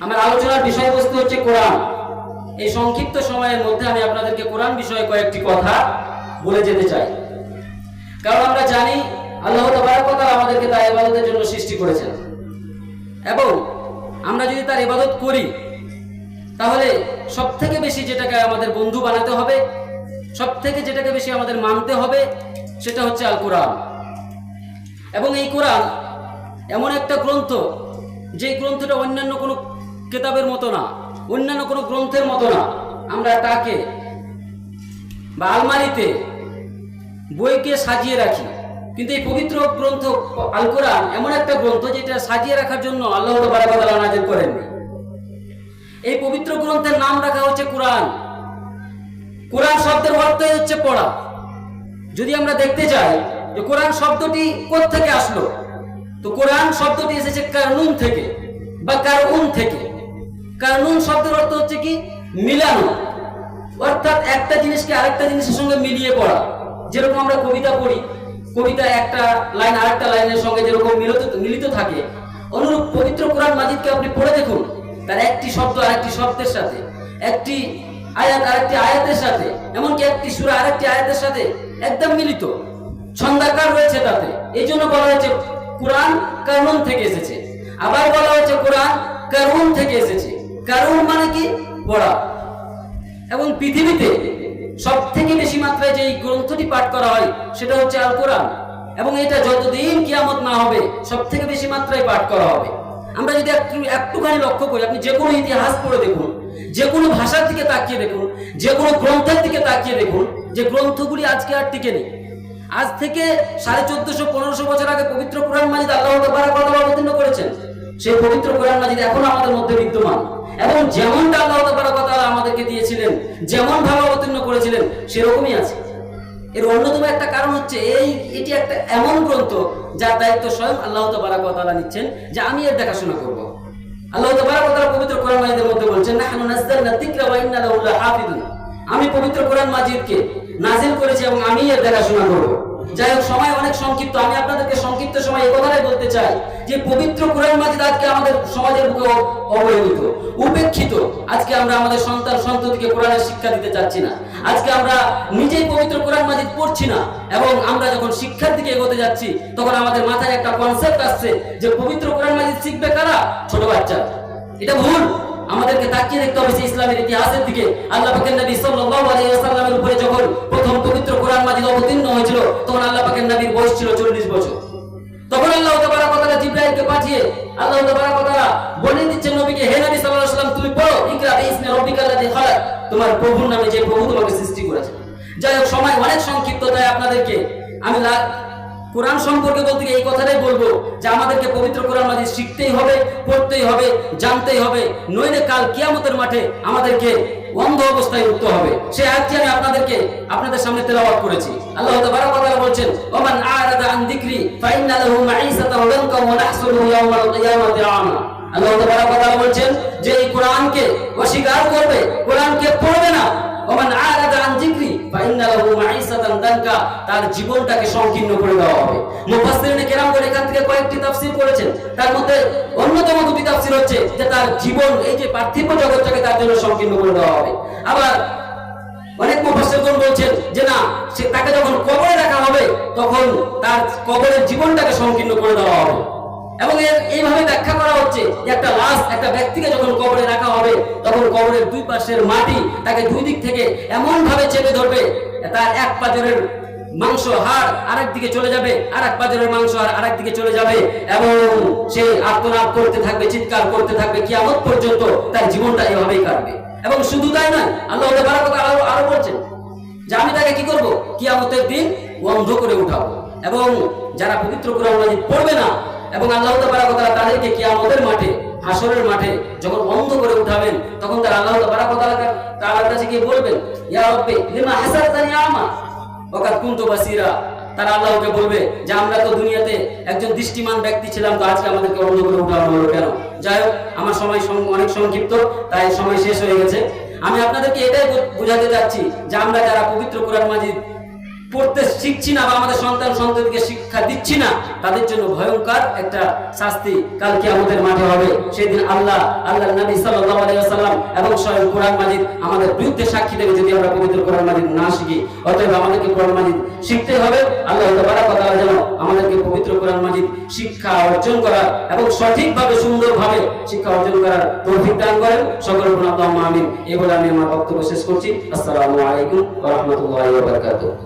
আমার আলোচনার বিষয়বস্তু হচ্ছে কোরআন। এই সংক্ষিপ্ত সময়ের মধ্যে আমি আপনাদেরকে কোরআন বিষয়ে কয়েকটি কথা বলে যেতে চাই। কারণ আমরা জানি আল্লাহ তাবারকতাল আমাদেরকে তার ইবাদতের জন্য সৃষ্টি করেছেন। এবং আমরা যদি তার ইবাদত করি, তাহলে সব থেকে বেশি যেটাকে আমাদের বন্ধু বানাতে হবে সব থেকে যেটাকে বেশি আমাদের মানতে হবে, সেটা হচ্ছে আল কোরআন। এবং এই কোরআন এমন একটা গ্রন্থ যে গ্রন্থটা অন্যান্য কোনো কেতাবের মতো না, অন্যান্য কোনো গ্রন্থের মতো না। আমরা তাকে বা আলমারিতে বইকে সাজিয়ে রাখি। কিন্তু এই পবিত্র গ্রন্থ আল কোরআন এমন একটা গ্রন্থ যেটা সাজিয়ে রাখার জন্য আল্লাহ বারাকাতালা নাজিল করেননি এই পবিত্র গ্রন্থের নাম রাখা হচ্ছে কোরআন। কোরআন শব্দের অর্থই হচ্ছে পড়া। যদি আমরা দেখতে চাই যে কোরআন শব্দটি থেকে আসলো, তো কোরআন শব্দটি এসেছে কারনুন থেকে বা কারউন থেকে। কারনুন শব্দের অর্থ হচ্ছে কি? মিলানো। অর্থাৎ একটা জিনিসকে আরেকটা জিনিসের সঙ্গে মিলিয়ে পড়া। যেরকম আমরা কবিতা পড়ি, কবিতা একটা লাইন আরেকটা লাইনের সঙ্গে যেরকম মিলিত মিলিত থাকে। অনুরূপ পবিত্র কোরআন মাজিদকে আপনি পড়ে দেখুন, তার একটি শব্দ আরেকটি শব্দের সাথে, একটি আয়াত আরেকটি আয়াতের সাথে, এমনকি একটি সুরা আরেকটি আয়াতের সাথে একদম মিলিত। ছন্দাকার রয়েছে তাতে। এই জন্য বলা হয়েছে কোরআন কারুন থেকে এসেছে। আবার বলা হয়েছে কোরআন কারুন থেকে এসেছে। কারুন মানে কি? পড়া। এবং পৃথিবীতে সব থেকে বেশি মাত্রায় যে গ্রন্থটি পাঠ করা হয়, সেটা হচ্ছে আল কোরআন এবং এটা যতদিন কিয়ামত না হবে সব থেকে বেশি মাত্রায় পাঠ করা হবে। আমরা যদি একটু একটুখানি লক্ষ্য করি, আপনি যে কোনো ইতিহাস পড়ে দেখুন যে কোনো ভাষার দিকে তাকিয়ে দেখুন যে কোনো গ্রন্থের দিকে তাকিয়ে দেখুন, যে গ্রন্থগুলি আজকে আর টিকে নেই। আজ থেকে সাড়ে চোদ্দশো, পনেরোশো বছর আগে পবিত্র কোরআন মাজিদ আল্লাহ অবতীর্ণ করেছেন। সেই পবিত্র কোরআন মাজিদ এখন আমাদের মধ্যে বিদ্যমান। এবং যেমনটা আল্লাহ কথা আমাদেরকে দিয়েছিলেন, যেমন ভাবে অবতীর্ণ করেছিলেন, সেরকমই আছে। এর অন্যতম একটা কারণ হচ্ছে এই, এটি একটা এমন গ্রন্থ যার দায়িত্ব স্বয়ং আল্লাহ তালা নিচ্ছেন যে আমি এর দেখাশোনা করব। আল্লাহ তালা পবিত্র কোরআন মধ্যে বলছেন, নাহনু নাযালনা আমি পবিত্র কোরআন মাজিদকে নাজিল করেছি এবং আমি এর দেখাশোনা করব। যাই হোক, সময় অনেক সংক্ষিপ্ত। আমি আপনাদেরকে সংক্ষিপ্ত সময় এই কথাটাই বলতে চাই যে পবিত্র কোরআন মাজিদ আজকে আমাদের সমাজের বুকে অবহেলিত, উপেক্ষিত। আজকে আমরা আমাদের সন্তান, সন্ততিকে কোরআনের শিক্ষা দিতে চাচ্ছি না। আজকে আমরা নিজেই পবিত্র কোরআন মাজিদ পড়ছি না এবং আমরা যখন শিক্ষার দিকে এগোতে যাচ্ছি, তখন আমাদের মাথায় একটা কনসেপ্ট আসছে যে পবিত্র কোরআন মাজিদ শিখবে কারা? ছোট বাচ্চা। এটা ভুল। আমাদেরকে তাকিয়ে দেখতে হবে ইসলামের ইতিহাসের দিকে। আল্লাহ পাকের নবী সাল্লাল্লাহু আলাইহি ওয়াসাল্লামের উপরে যখন প্রথম পবিত্র কোরআন মাজিদ অবতীর্ণ হয়েছিল, তখন আল্লাহ পাকের নবীর বয়স ছিল 40 বছর। তখন আল্লাহ তাবারক ওয়া তাআলা পাঠিয়ে আল্লাহ তাবারক ওয়া বলে দিচ্ছেন নবীকে, হে নবী সাল্লাল্লাহু আলাইহি ওয়াসাল্লাম, তুমি পড়ো, ইকরা বিসমি রাব্বিকাল্লাযী খালাক। তোমার প্রভুর নামে যে প্রভু তোমাকে সৃষ্টি করেছে। যাই হোক, সময় অনেক সংক্ষিপ্ত তাই আপনাদেরকে আমি কোরআন সম্পর্কে বলতে গিয়ে এই কথাটাই বলব যে আমাদেরকে পবিত্র কোরআন মাজিদ শিখতেই হবে, পড়তেই হবে, জানতেই হবে। নইলে কাল কিয়ামতের মাঠে আমাদেরকে অন্ধ অবস্থায় উঠতে হবে। সে আজকে আমি আপনাদেরকে আপনাদের সামনে তেলাওয়াত করেছি। আল্লাহ তাবারক ওয়া তাআলা বলছেন, ওমান আরাদা আন যিকরি ফাইন্না লাহু মাঈসাতান দানকা ওয়া নাহসুরুহু ইয়াওমাল কিয়ামাতি আমা আল্লাহ তাবারক ওয়া তাআলা বলছেন যে এই কোরআনকে অস্বীকার করবে, কোরআনকে পড়বে না। ওমান আরাদা আন যিকরি ফাইন্না লাহু মাঈসাতান দানকা তার জীবনটাকে সংকীর্ণ করে দেওয়া হবে। মুফাসসিরিনে কেরাম করে এখান থেকে কয়েকটি তাফসীর করেছেন। তার মধ্যে অন্যতম দুটি তাফসীর হচ্ছে যে তার জীবন, এই যে পার্থিব জগৎটাকে তার জন্য সংকীর্ণ করে দেওয়া হবে। আবার অনেক মুফাসসিরগণ বলছেন যে না, সে তাকে যখন কবরে রাখা হবে, তখন তার কবরের জীবনটাকে সংকীর্ণ করে দেওয়া হবে। এবং এর এইভাবে ব্যাখ্যা করা হচ্ছে যে একটা লাশ একটা ব্যক্তিকে যখন কবরে রাখা হবে, তখন কবরের দুই পাশের মাটি তাকে দুই দিক থেকে এমন ভাবে চেপে ধরবে, তার এক পাজরের মাংস হাড় আরেক দিকে চলে যাবে আর এক পাজরের মাংস হাড় আরেক দিকে চলে যাবে এবং সে আত্মনাদ করতে থাকবে, চিৎকার করতে থাকবে, কিয়ামত পর্যন্ত তার জীবনটা এভাবেই কাটবে। এবং শুধু তাই নয়, আল্লাহ আরও আরও বলছেন যে আমি তাকে কি করব? কিয়ামতের দিন অন্ধ করে উঠাবো। এবং যারা পবিত্র কোরআন পড়বে না এবং আল্লাহ তাবারক ওয়া তাআলা তাদেরকে কিয়ামতের মাঠে হাসরের মাঠে যখন অন্ধ করে উঠাবেন, তখন তারা আল্লাহ তাবারক ওয়া তাআলা তাআলার কাছে গিয়ে বলবেন, ইয়া লিমা হাসারতানি আমা? ওয়াকাদ কুনতু বাসীরা, তারা আল্লাহকে বলবে যে, আমরা তো দুনিয়াতে একজন দৃষ্টিমান ব্যক্তি ছিলাম, তো আজকে আমাদেরকে করে উঠানো হলো কেন? যাই হোক, আমার সময় অনেক সংক্ষিপ্ত, তাই সময় শেষ হয়ে গেছে। আমি আপনাদেরকে এটাই বোঝাতে যাচ্ছি যে, আমরা যারা পবিত্র কোরআন মাজিদ পড়তে শিখছি না বা আমাদের সন্তান সন্ততিকে শিক্ষা দিচ্ছি না, তাদের জন্য ভয়ঙ্কর একটা শাস্তি কালকে আমাদের মাঠে হবে। সেদিন আল্লাহ আল্লাহ নবী সাল্লাল্লাহু আলাইহি ওয়াসাল্লাম এবং স্বয়ং কোরআন মাজিদ আমাদের বিরুদ্ধে সাক্ষী দেবে যদি আমরা পবিত্র কোরআন মাজিদ না শিখি। অতএব আমাদেরকে কোরআন মাজিদ শিখতে হবে। আল্লাহ তাআলা যেন আমাদেরকে পবিত্র কোরআন মাজিদ শিক্ষা অর্জন করার এবং সঠিকভাবে, সুন্দরভাবে শিক্ষা অর্জন করার তৌফিক দান করেন। সকল আমিন। এই বলে আমি আমার বক্তব্য শেষ করছি। আসসালামু আলাইকুম রাহমাতুল্লাহি বারাকাতুহু।